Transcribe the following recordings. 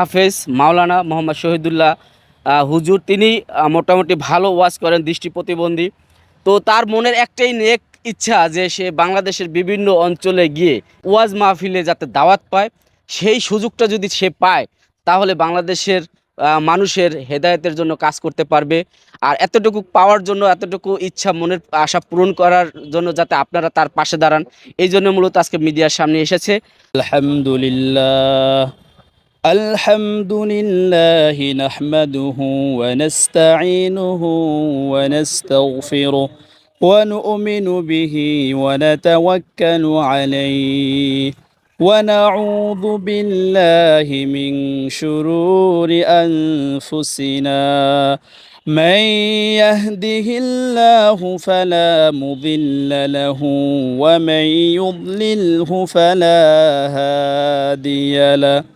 হাফেজ মাওলানা মোহাম্মদ শহীদুল্লাহ হুজুর, তিনি মোটামুটি ভালো ওয়াজ করেন, দৃষ্টি প্রতিবন্ধী। তো তার মনের একটাই নেক ইচ্ছা যে সে বাংলাদেশের বিভিন্ন অঞ্চলে গিয়ে ওয়াজ মাহফিলে যাতে দাওয়াত পায়, সেই সুযোগটা যদি সে পায়, তাহলে বাংলাদেশের মানুষের হেদায়তের জন্য কাজ করতে পারবে। আর এতটুকু পাওয়ার জন্য, এতটুকু ইচ্ছা, মনের আশা পূরণ করার জন্য যাতে আপনারা তার পাশে দাঁড়ান, এই জন্য মূলত আজকে মিডিয়ার সামনে এসেছে। আলহামদুলিল্লাহ। الحمد لله نحمده ونستعينه ونستغفره ونؤمن به ونتوكل عليه ونعوذ بالله من شرور أنفسنا. من يهده الله فلا مضل له ومن يضلله فلا هادي له.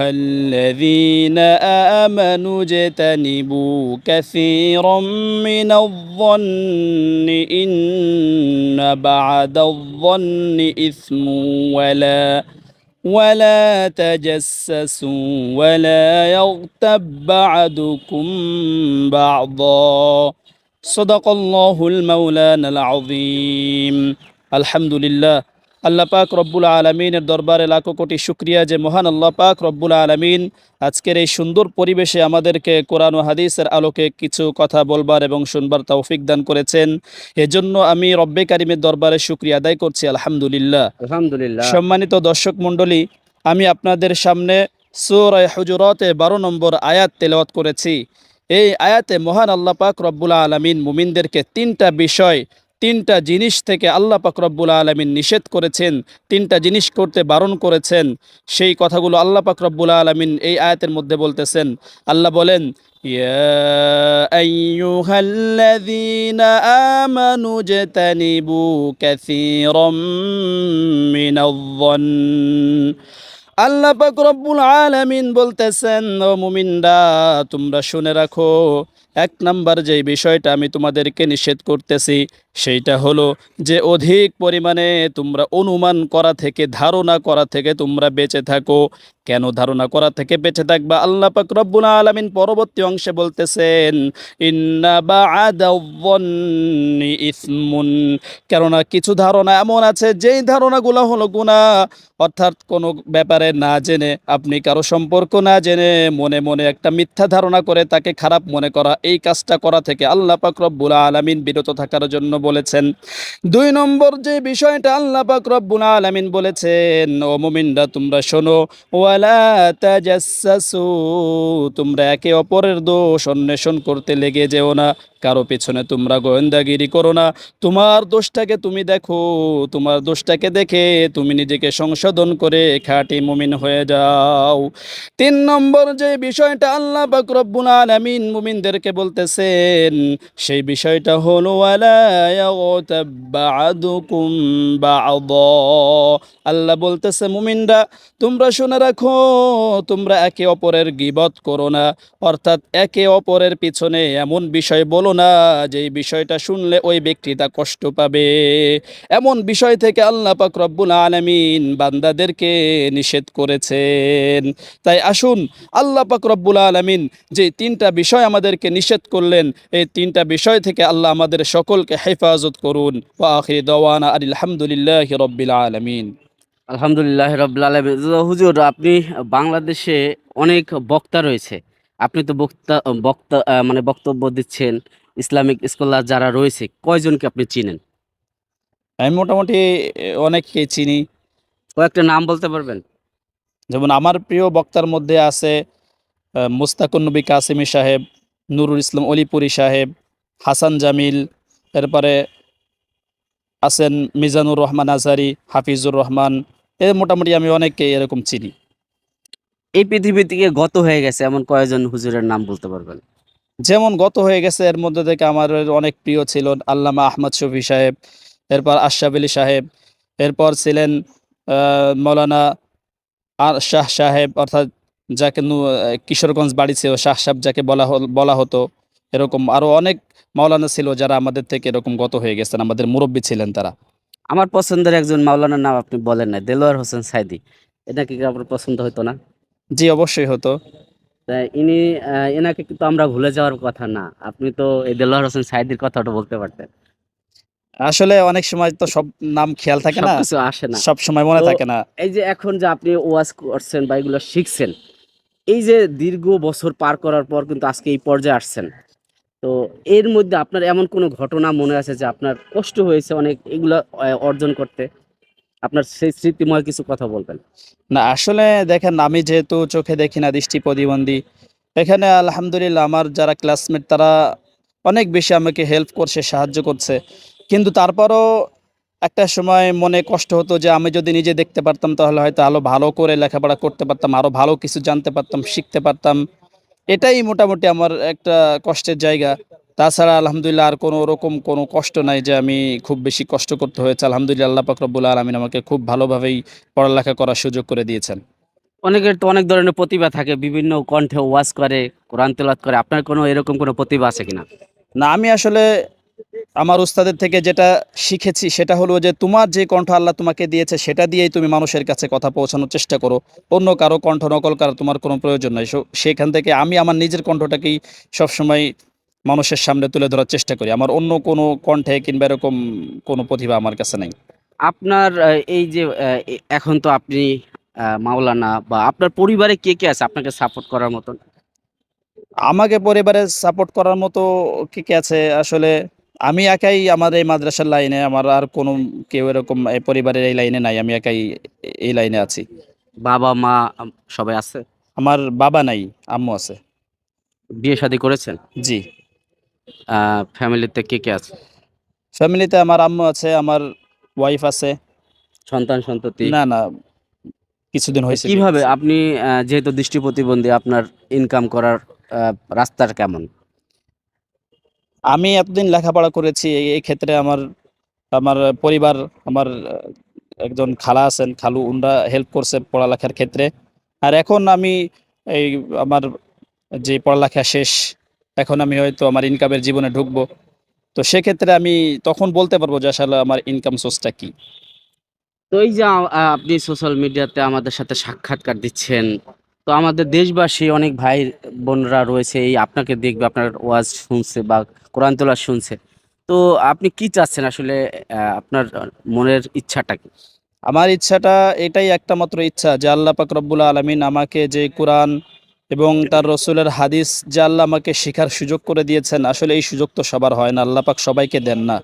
الذين آمنوا اجتنبوا كثيرا من الظن إن بعد الظن إثم ولا ولا تجسسوا ولا يغتب بعضكم بعضا. صدق الله المولانا العظيم. الحمد لله. আল্লাহ পাক রব্বুল আলমিনের দরবারে লাখো কোটি শুক্রিয়া যে মহান আল্লাহ পাক রব্বুল আলমিন আজকের এই সুন্দর পরিবেশে আমাদেরকে কোরআন ও হাদিসের আলোকে কিছু কথা বলবার এবং শুনবার তৌফিক দান করেছেন। এজন্য আমি রব্বে কারিমের দরবারে শুক্রিয়া আদায় করছি আলহামদুলিল্লাহ। আলহামদুলিল্লাহ। সম্মানিত দর্শক মণ্ডলী আমি আপনাদের সামনে সুরায় হুজুরতে বারো নম্বর আয়াত তেলাওয়াত করেছি। এই আয়াতে মহান আল্লাহ পাক রব্বুল আলমিন মুমিনদেরকে তিনটা বিষয় তিনটা জিনিস থেকে আল্লাহ পাক রব্বুল আলমিন নিষেধ করেছেন তিনটা জিনিস করতে বারণ করেছেন সেই কথাগুলো আল্লাহ পাক রব্বুল আলমিন এই আয়াতের মধ্যে বলতেছেন আল্লাহ বলেন يا أيها الذين آمنوا اجتنبوا كثيرا من الظن আল্লাহ পাক রব্বুল আলামিন বলতেছেন ও মুমিনরা তোমরা শুনে রাখো এক নাম্বার যে বিষয়টা আমি তোমাদেরকে নিষেধ করতেছি, সেইটা হলো যে অধিক পরিমাণে তোমরা অনুমান করা থেকে, ধারণা করা থেকে তোমরা বেঁচে থাকো। কেন ধারণা করা থেকে বেঁচে থাকবা আল্লাহ পাক রব্বুল আলামিন পরবর্তী অংশে বলতেছেন ইসমুন। কেননা কিছু ধারণা এমন আছে, যেই ধারণাগুলো হলো গুনাহ। অর্থাৎ কোনো ব্যাপারে না জেনে, আপনি কারও সম্পর্ক না জেনে মনে মনে একটা মিথ্যা ধারণা করে তাকে খারাপ মনে করা, এই কাজটা করা থেকে আল্লাহ পাক রব্বুল আলামিন বিরত থাকার জন্য বলেছেন। দুই নম্বর যে বিষয়টা আল্লাহ পাক রব্বুল আলামিন বলেছেন, ও মুমিনরা, তোমরা শোনো তাজাসসু তোমরা একে অপরের দোষ অন্বেষণ করতে লেগে যেও না, কারও পেছনে তোমরা গোয়েন্দাগিরি করো না। তোমার দোষটাকে তুমি দেখো, তোমার দোষটাকে দেখে তুমি নিজেকে সংশোধন করে খাঁটি মুমিন হয়ে যাও। তিন নম্বর যে বিষয়টা আল্লাহ পাক রব্বুল আলামিন মুমিনদেরকে বলতেছেন, সেই বিষয়টা হলো আল্লাহ বলতেছে, মুমিনরা, তোমরা শুনে রাখো তোমরা একে অপরের গিবত করো না। অর্থাৎ একে অপরের পিছনে এমন বিষয় বলো না যে বিষয়টা শুনলে ওই ব্যক্তিটা কষ্ট পাবে। এমন বিষয় থেকে আল্লাহ পাক রব্বুল আলামিন বান্দাদেরকে নিষেধ করেছেন। তাই আসুন, আল্লাহ পাক রব্বুল আলামিন যে তিনটা বিষয় আমাদেরকে নিষেধ করলেন, এই তিনটা বিষয় থেকে আল্লাহ আমাদের সকলকে হেফাজত করুন। আলহামদুলিল্লাহি রব্বিল আলামিন। আলহামদুলিল্লাহ আলমিন। হুজুর আপনি বাংলাদেশে অনেক বক্তা রয়েছে। আপনি তো বক্তা বক্তা মানে বক্তব্য দিচ্ছেন ইসলামিক স্কলার যারা রয়েছে কয়জনকে আপনি চিনেন? আমি মোটামুটি অনেককে চিনি। কয়েকটা নাম বলতে পারবেন? যেমন আমার প্রিয় বক্তার মধ্যে আছে আহ, মুস্তাকুন নবী কাসিমি সাহেব নুরুল ইসলাম অলিপুরি সাহেব হাসান জামিল এরপরে আছেন মিজানুর রহমান আজারি হাফিজুর রহমান এ মোটামুটি আমি অনেককে এরকম চিনি। এই পৃথিবী থেকে গত হয়ে গেছে এমন কয়েকজন হুজুরের নাম বলতে পারবেন? যেমন গত হয়ে গেছে এর মধ্যে থেকে আমার অনেক প্রিয় ছিল আল্লামা আহমদ শফি সাহেব এরপর আশরাফ আলী সাহেব এরপর ছিলেন আহ, মৌলানা আর শাহ সাহেব অর্থাৎ যাকে নু- কিশোরগঞ্জ বাড়ি ছিল শাহ সাহেব যাকে বলা বলা হতো এরকম আরও অনেক মাওলানা ছিল যারা আমাদের থেকে এরকম গত হয়ে গেছেন আমাদের মুরব্বী ছিলেন তারা। আমার পছন্দের একজন মাওলানার নাম আপনি বলেন না দেলোয়ার হোসেন সাইদি। এটা কি আপনার পছন্দ হতো না? জি অবশ্যই হতো। ইনি এনাকে কিন্তু আমরা ভুলে যাওয়ার কথা না। আপনি তো এই দেলোয়ার হোসেন সাইদির কথাটা বলতে পারতেন। আসলে অনেক সময় তো সব নাম খেয়াল থাকে না। সবকিছু আসে না। সব সময় মনে থাকে না। এই যে এখন যে আপনি ওয়াজ করছেন বা এগুলো শিখছেন এই যে দীর্ঘ বছর পার করার পর কিন্তু আজকে এই পর্যায়ে আসছেন। তো এর মধ্যে আপনার এমন কোনো ঘটনা মনে আছে যে আপনার কষ্ট হয়েছে অনেক এগুলো অর্জন করতে? আপনার সেই স্মৃতিময় কিছু কথা বলবেন। না, আসলে দেখেন, আমি যেহেতু চোখে দেখি না, দৃষ্টি প্রতিবন্ধী, এখানে আলহামদুলিল্লাহ আমার যারা ক্লাসমেট তারা অনেক বেশি আমাকে হেল্প করছে, সাহায্য করছে। কিন্তু তারপরও একটা সময় মনে কষ্ট হতো যে আমি যদি নিজে দেখতে পারতাম, তাহলে হয়তো আরও ভালো করে লেখাপড়া করতে পারতাম, আরও ভালো কিছু জানতে পারতাম, শিখতে পারতাম। এটাই মোটামুটি আমার একটা কষ্টের জায়গা। তাছাড়া আলহামদুলিল্লাহ আর কোনো ওরকম কোনো কষ্ট নাই যে আমি খুব বেশি কষ্ট করতে হয়েছে। আলহামদুলিল্লাহ আল্লাহ পাক রব্বুল আলমিন আমাকে খুব ভালোভাবেই পড়ালেখা করার সুযোগ করে দিয়েছেন। অনেকের তো অনেক ধরনের প্রতিভা থাকে বিভিন্ন কণ্ঠে ওয়াজ করে কোরআন তেলাওয়াত করে। আপনার কোনো এরকম কোনো প্রতিভা আছে কিনা? না আমি আসলে আমার উস্তাদের থেকে যেটা শিখেছি সেটা হলো যে তোমার যে কণ্ঠ আল্লাহ তোমাকে দিয়েছে সেটা দিয়েই তুমি মানুষের কাছে কথা পৌঁছানোর চেষ্টা করো। অন্য কারও কণ্ঠ নকল করার তোমার কোনো প্রয়োজন নাই। সেখান থেকে আমি আমার নিজের কণ্ঠটাকেই সবসময় মানুষের সামনে তুলে ধরার চেষ্টা করি। আমার অন্য কোনো কণ্ঠে কিংবা এরকম কোনো প্রতিভা আমার কাছে নেই। আপনার এই যে এখন তো আপনি মাওলানা বা আপনার পরিবারে কে কে আছে আপনাকে সাপোর্ট করার মতন? আমাকে পরিবারে সাপোর্ট করার মতো কে কে আছে? আসলে আমি একাই আমার এই মাদ্রাসার লাইনে আমার আর কোনো কেউ এরকম পরিবারের এই লাইনে নাই আমি একাই এই লাইনে আছি। বাবা মা সবাই আছে? আমার বাবা নাই আম্মু আছে। বিয়ে শাদী করেছেন? জি। ফ্যামিলিতে কে কে আছে? ফ্যামিলিতে আমার আম্মু আছে আমার ওয়াইফ আছে। সন্তান সন্ততি? না না কিছুদিন হয়েছে কীভাবে? আপনি যেহেতু দৃষ্টি প্রতিবন্ধী আপনার ইনকাম করার আহ, রাস্তাটা কেমন? আমি এতদিন লেখাপড়া করেছি, এই- ক্ষেত্রে আমার আমার পরিবার, আমার একজন খালা আছেন, খালু, উনরা হেল্প করছে পড়ালেখার ক্ষেত্রে। আর এখন আমি এই আমার যে পড়ালেখা শেষ, এখন আমি হয়তো আমার ইনকামের জীবনে ঢুকবো। তো সেক্ষেত্রে আমি তখন বলতে পারব যে আসলে আমার ইনকাম সোর্সটা কি? তো এই যে আপনি সোশ্যাল মিডিয়াতে আমাদের সাথে সাক্ষাৎকার দিচ্ছেন তো আমাদের দেশবাসী অনেক ভাই বোনরা রয়েছে, এই আপনাকে দেখবে, আপনার ওয়াজ শুনছে বা কোরআন তোলা শুনছে। তো আপনি কি চাচ্ছেন আসলে আপনার মনের ইচ্ছাটা কি? আমার ইচ্ছাটা এটাই একটা মাত্র ইচ্ছা যে আল্লাহ পাক রব্বুল আলমিন আমাকে যে কোরআন এবং তার রসুলের হাদিস যে আল্লাহ আমাকে শেখার সুযোগ করে দিয়েছেন, আসলে এই সুযোগ তো সবার হয় না, আল্লাহ পাক সবাইকে দেন না।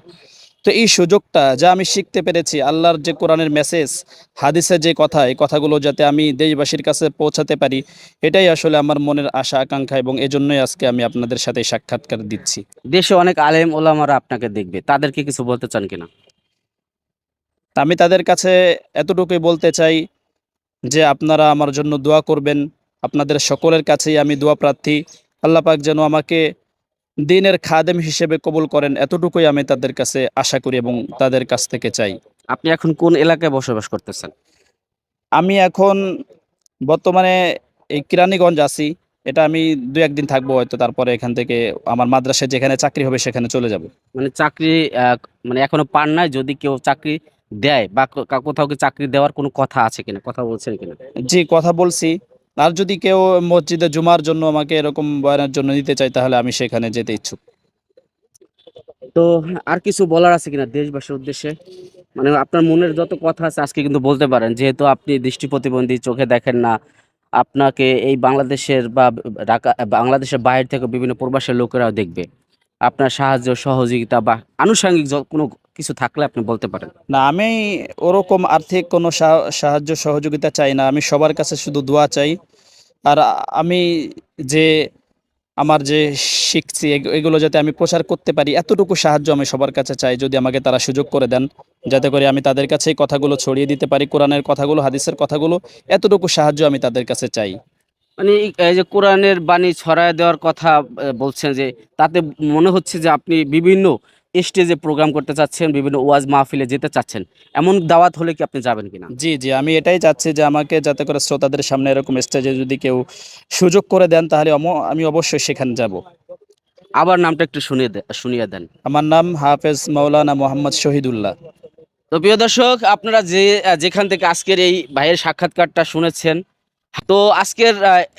তো এই সুযোগটা যা আমি শিখতে পেরেছি আল্লাহর যে কোরআনের মেসেজ হাদিসের যে কথা এই কথাগুলো যাতে আমি দেশবাসীর কাছে পৌঁছাতে পারি এটাই আসলে আমার মনের আশা আকাঙ্ক্ষা এবং এজন্যই আজকে আমি আপনাদের সাথে সাক্ষাৎকার দিচ্ছি। দেশে অনেক আলেম ওলামারা আপনাকে দেখবে তাদেরকে কিছু বলতে চান কিনা? তা আমি তাদের কাছে এতটুকুই বলতে চাই যে আপনারা আমার জন্য দোয়া করবেন আপনাদের সকলের কাছেই আমি দোয়া প্রার্থী। আল্লাহ পাক যেন আমাকে দিনের খাদেম হিসেবে কবুল করেন এতটুকুই আমি তাদের কাছে আশা করি এবং তাদের কাছ থেকে চাই। আপনি এখন কোন এলাকায় বসবাস করতেছেন? আমি এখন বর্তমানে এই কিরানীগঞ্জ আছি। এটা আমি দু একদিন থাকব হয়তো তারপরে এখান থেকে আমার মাদ্রাসায় যেখানে চাকরি হবে সেখানে চলে যাব। মানে চাকরি মানে এখনও পান নাই যদি কেউ চাকরি দেয় বা কোথাও কি চাকরি দেওয়ার কোনো কথা আছে কিনা? কথা বলছেন কিনা? জি কথা বলছি। আর যদি কেউ মসজিদে জুমার জন্য আমাকে এরকম বয়ানের জন্য নিতে চায়, তাহলে আমি সেখানে যেতে ইচ্ছুক। তো আর কিছু বলার আছে কিনা দেশবাসীর উদ্দেশ্যে? মানে আপনার মনের যত কথা আছে আজকে কিন্তু বলতে পারেন, যেহেতু আপনি দৃষ্টি প্রতিবন্ধী, চোখে দেখেন না, আপনাকে এই বাংলাদেশের বা ঢাকা, বাংলাদেশের বাইরে থেকে বিভিন্ন প্রবাসের লোকেরাও দেখবে। আপনার সাহায্য, সহযোগিতা বা আনুষঙ্গিক কোনো কিছু থাকলে আপনি বলতে পারেন। না আমি ওরকম আর্থিক কোনো সাহায্য সহযোগিতা চাই না। আমি সবার কাছে শুধু দোয়া চাই। আর আমি যে আমার যে শিখছি এগুলো যাতে আমি প্রচার করতে পারি এতটুকু সাহায্য আমি সবার কাছে চাই যদি আমাকে তারা সুযোগ করে দেন। যাতে করে আমি তাদের কাছে এই কথাগুলো ছড়িয়ে দিতে পারি কোরআনের কথাগুলো হাদিসের কথাগুলো এতটুকু সাহায্য আমি তাদের কাছে চাই। মানে এই- এই যে কোরআনের বাণী ছড়ায় দেওয়ার কথা বলছেন যে তাতে মনে হচ্ছে যে আপনি বিভিন্ন স্টেজে প্রোগ্রাম করতে চাচ্ছেন বিভিন্ন ওয়াজ মাহফিলে যেতে চাচ্ছেন এমন দাওয়াত হলে কি আপনি যাবেন কিনা? জি জি আমি এটাই চাচ্ছি যে আমাকে যাতে করে শ্রোতাদের সামনে এরকম স্টেজে যদি কেউ সুযোগ করে দেন তাহলে আমি অবশ্যই সেখানে যাব। আবার নামটা একটু শুনিয়ে শুনিয়ে দেন। আমার নাম হাফেজ মাওলানা মোহাম্মদ শহীদুল্লাহ। তো প্রিয় দর্শক আপনারা যে যেখান থেকে আজকের এই ভাইয়ের সাক্ষাৎকারটা শুনেছেন তো আজকের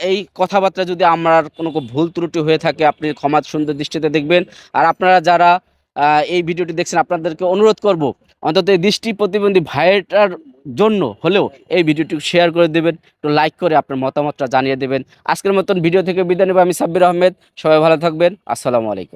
এই কথাবার্তা যদি আমার কোনো ভুল ত্রুটি হয়ে থাকে আপনি ক্ষমা সুন্দর দৃষ্টিতে দেখবেন। আর আপনারা যারা এই ভিডিওটি দেখছেন, আপনাদেরকে অনুরোধ করব, অন্তত দৃষ্টি প্রতিবন্ধী ভাইয়েরটার জন্য হলেও এই ভিডিওটি শেয়ার করে দেবেন, একটু লাইক করে আপনার মতামতটা জানিয়ে দেবেন। আজকের মতন ভিডিও থেকে বিদায় নেব, আমি সাব্বির আহমেদ, সবাই ভালো থাকবেন, আসসালামু আলাইকুম।